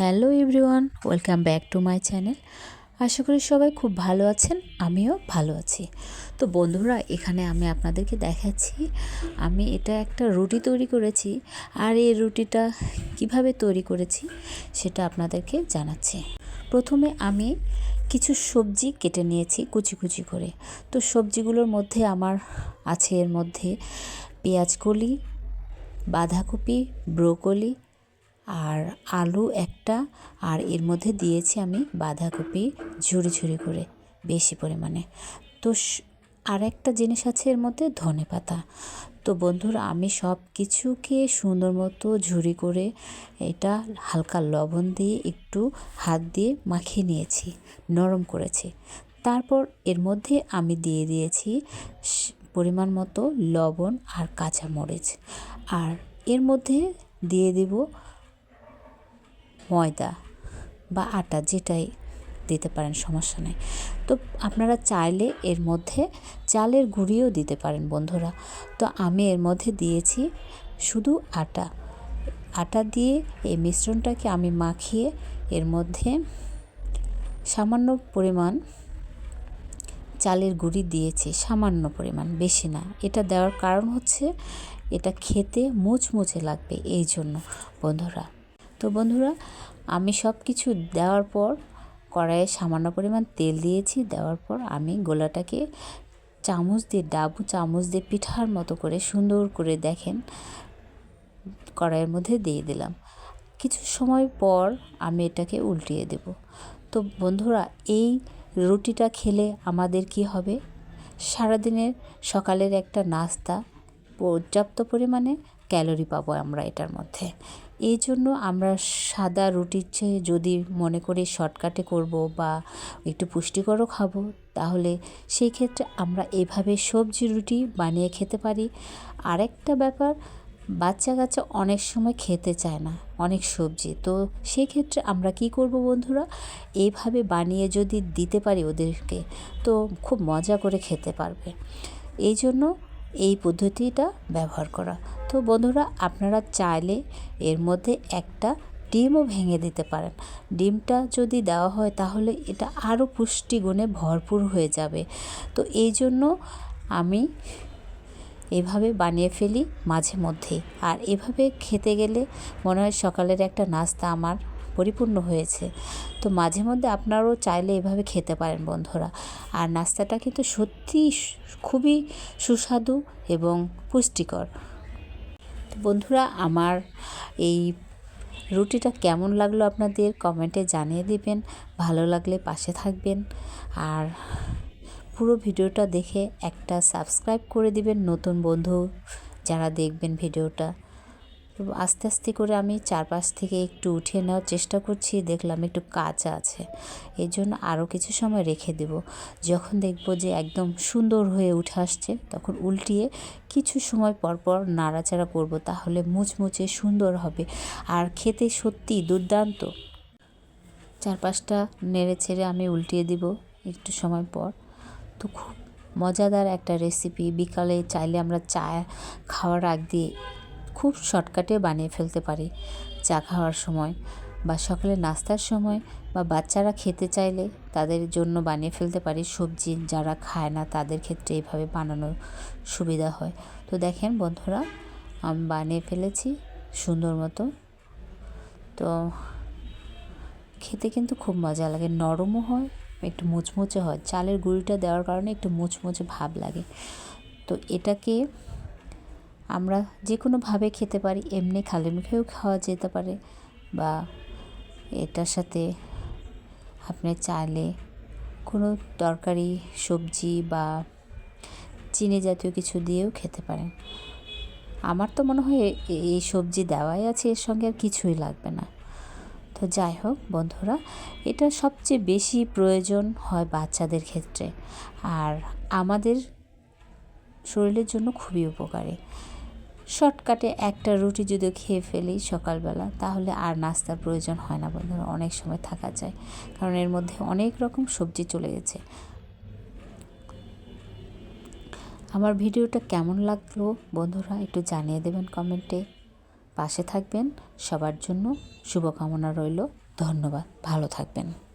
Hello everyone, welcome back to my channel. আশা করি সবাই খুব ভালো আছেন, আমিও ভালো আছি। তো বন্ধুরা, এখানে আমি আপনাদেরকে দেখাচ্ছি, আমি এটা একটা রুটি তৈরি করেছি, আর এই রুটিটা কীভাবে তৈরি করেছি সেটা আপনাদেরকে জানাচ্ছি। প্রথমে আমি কিছু সবজি কেটে নিয়েছি কুচি কুচি করে। তো সবজিগুলোর মধ্যে আমার আছে এর মধ্যে পেঁয়াজ কলি বাঁধাকপি, ব্রোকলি আর আলু একটা, আর এর মধ্যে দিয়েছি আমি বাঁধাকপি ঝুড়ি ঝুড়ি করে, বেশি পরিমাণে। তো আর একটা জিনিস আছে এর মধ্যে ধনে পাতা। তো বন্ধুরা, আমি সব কিছুকে সুন্দর মতো ঝুড়ি করে এটা হালকা লবণ দিয়ে একটু হাত দিয়ে মাখিয়ে নিয়েছি, নরম করেছি। তারপর এর মধ্যে আমি দিয়ে দিয়েছি পরিমাণ মতো লবণ আর কাঁচামরিচ। আর এর মধ্যে দিয়ে দেব ময়দা বা আটা যেটাই দিতে পারেন, সমস্যা নেই। তো আপনারা চাইলে এর মধ্যে চালের গুঁড়িও দিতে পারেন বন্ধুরা। তো আমি এর মধ্যে দিয়েছি শুধু আটা। আটা দিয়ে এই মিশ্রণটাকে আমি মাখিয়ে এর মধ্যে সামান্য পরিমাণ চালের গুঁড়ি দিয়েছি, সামান্য পরিমাণ, বেশি না। এটা দেওয়ার কারণ হচ্ছে এটা খেতে মুচমুচে লাগবে, এই জন্য বন্ধুরা। তো বন্ধুরা, আমি সব কিছু দেওয়ার পর কড়াইয়ে সামান্য পরিমাণ তেল দিয়েছি। দেওয়ার পর আমি গোলাটাকে চামচ দিয়ে, ডাবু চামচ দিয়ে পিঠার মতো করে সুন্দর করে দেখেন, কড়াইয়ের মধ্যে দিয়ে দিলাম। কিছু সময় পর আমি এটাকে উল্টিয়ে দেব। তো বন্ধুরা, এই রুটিটা খেলে আমাদের কি হবে? সারাদিনের সকালের একটা নাস্তা পর্যাপ্ত পরিমাণে ক্যালোরি পাবো আমরা এটার মধ্যে। এই জন্য আমরা সাদা রুটির চেয়ে যদি মনে করি শর্টকাটে করব বা একটু পুষ্টিকরও খাব, তাহলে সেই ক্ষেত্রে আমরা এভাবে সবজি রুটি বানিয়ে খেতে পারি। আরেকটা ব্যাপার, বাচ্চা কাচ্চা অনেক সময় খেতে চায় না, অনেক সবজি। তো সেই ক্ষেত্রে আমরা কি করব বন্ধুরা? এইভাবে বানিয়ে যদি দিতে পারি ওদেরকে, তো খুব মজা করে খেতে পারবে। এই জন্য এই পদ্ধতিটা ব্যবহার করা। তো বন্ধুরা, আপনারা চাইলে এর মধ্যে একটা ডিমও ভেঙে দিতে পারেন। ডিমটা যদি দেওয়া হয়, তাহলে এটা আরও পুষ্টিগুণে ভরপুর হয়ে যাবে। তো এই জন্য আমি এভাবে বানিয়ে ফেলি মাঝে মধ্যে আর এভাবে খেতে গেলে মনে হয় সকালের একটা নাস্তা আমার পরিপূর্ণ হয়েছে। তো মাঝে মধ্যে আপনারাও চাইলে এভাবে খেতে পারেন বন্ধুরা। আর নাস্তাটা কিন্তু সত্যি খুবই সুস্বাদু এবং পুষ্টিকর। বন্ধুরা, আমার এই রুটিটা কেমন লাগল আপনাদের কমেন্টে জানিয়ে দিবেন। ভালো লাগলে পাশে থাকবেন। আর পুরো ভিডিওটা দেখে একটা সাবস্ক্রাইব করে দিবেন নতুন বন্ধু যারা দেখবেন ভিডিওটা। আস্তে আস্তে করে আমি চারপাশ থেকে একটু উঠিয়ে নেওয়ার চেষ্টা করছি, দেখলাম একটু কাঁচা আছে। এই জন্য আরও কিছু সময় রেখে দেব। যখন দেখব যে একদম সুন্দর হয়ে উঠে আসছে, তখন উল্টিয়ে কিছু সময় পর পর নাড়াচাড়া করব, তাহলে মুচমুচে সুন্দর হবে। আর খেতে সত্যি দুর্দান্ত। চারপাশটা নেড়ে ছেড়ে আমি উল্টিয়ে দিব একটু সময় পর। তো খুব মজাদার একটা রেসিপি বিকালে চাইলে আমরা চা খাওয়ার আগ দিয়ে খুব শর্টকাটে বানিয়ে ফেলতে পারি চা খাওয়ার সময় বা সকালে নাস্তার সময় বা বাচ্চারা খেতে চাইলে তাদের জন্য বানিয়ে ফেলতে পারি সবজি যারা খায় না তাদের ক্ষেত্রে এইভাবে বানানোর সুবিধা হয়। তো দেখেন বন্ধুরা, আমি বানিয়ে ফেলেছি সুন্দর মতো। তো খেতে কিন্তু খুব মজা লাগে, নরমও হয়, একটু মুচমুচে হয়। চালের গুঁড়িটা দেওয়ার কারণে একটু মুচমুচে ভাব লাগে। তো এটাকে আমরা যে কোনোভাবে খেতে পারি, এমনি খালি মুখেও খাওয়া যেতে পারে। বা এটার সাথে আপনি চাইলে কোনো তরকারি, সবজি বা চিনি জাতীয় কিছু দিয়েও খেতে পারেন। আমার তো মনে হয় এই সবজি দেওয়াই আছে, এর সঙ্গে আর কিছুই লাগবে না। তো যাই হোক বন্ধুরা, এটা সবচেয়ে বেশি প্রয়োজন হয় বাচ্চাদের ক্ষেত্রে। আর আমাদের শরীরের জন্য খুবই উপকারী। শর্টকাটে একটা রুটি যদি খেয়ে ফেলি সকালবেলা, তাহলে আর নাস্তার প্রয়োজন হয় না বন্ধুরা, অনেক সময় থাকা যায়। কারণ এর মধ্যে অনেক রকম সবজি চলে গেছে। আমার ভিডিওটা কেমন লাগল বন্ধুরা, একটু জানিয়ে দেবেন কমেন্টে। পাশে থাকবেন, সবার জন্য শুভকামনা রইল, ধন্যবাদ, ভালো থাকবেন।